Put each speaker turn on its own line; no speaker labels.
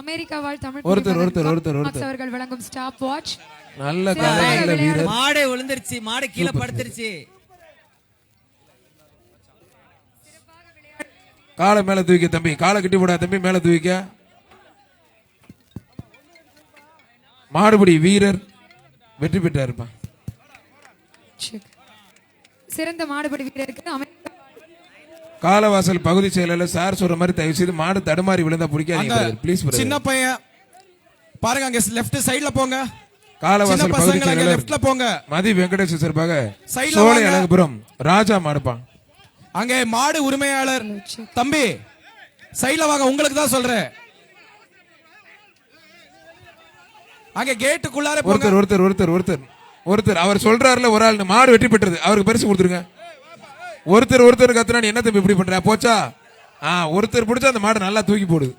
America வாழ் தமிழ்
ஒருத்தர், ஒருத்தர், ஒருத்தர், ஒருத்தர்.
அவர்கள் வழங்கும் ஸ்டாப் வாட்ச்
நல்ல காலை நல்ல வீரர்.
மாடு விழுந்துருச்சு மாடு கீழே படுத்துருச்சு.
காலை மேல தூக்கி தம்பி. காலை கட்டி போடா தம்பி மேல தூக்கிக்க. மாடுபிடி வீரர் வெற்றி பெற்றாருப்பா.
சிறந்த மாடுபடி வீரருக்கு அமெரிக்கா
காலவாசல் பகுதி செயலாளர் சார் சொல்ற மாதிரி தயவு செய்து மாடு தடுமாறி விழுந்தா பிடிக்காதீங்க ப்ளீஸ்
சின்ன பையன் பாருங்க அங்க லெஃப்ட் சைடுல போங்க.
காலவாசல் பகுதி செயலாளர்
லெஃப்ட்ல போங்க.
மதி வெங்கடேஷ் சார்பாக சோலை. அழகுபுரம் ராஜா மாடுப்பா.
அங்க மாடு உரிமையாளர் தம்பி சைடுல வாங்க உங்களுக்கு தான் சொல்றேன். அங்க கேட்டுக்குள்ளார போங்க.
ஒருத்தர் ஒருத்தர் ஒருத்தர் ஒருத்தர். ஒருத்தர் அவர் சொல்றாருல ஒரு ஆள் மாடு வெற்றி பெற்றது. அவருக்கு பரிசு கொடுத்துருங்க. ஒருத்தர் ஒருத்தர் கத்துனா என்ன தம்பி இப்படி பண்ற? போச்சா? ஆ ஒருத்தர் பிடிச்சா அந்த மாடு நல்லா தூக்கி போடுது.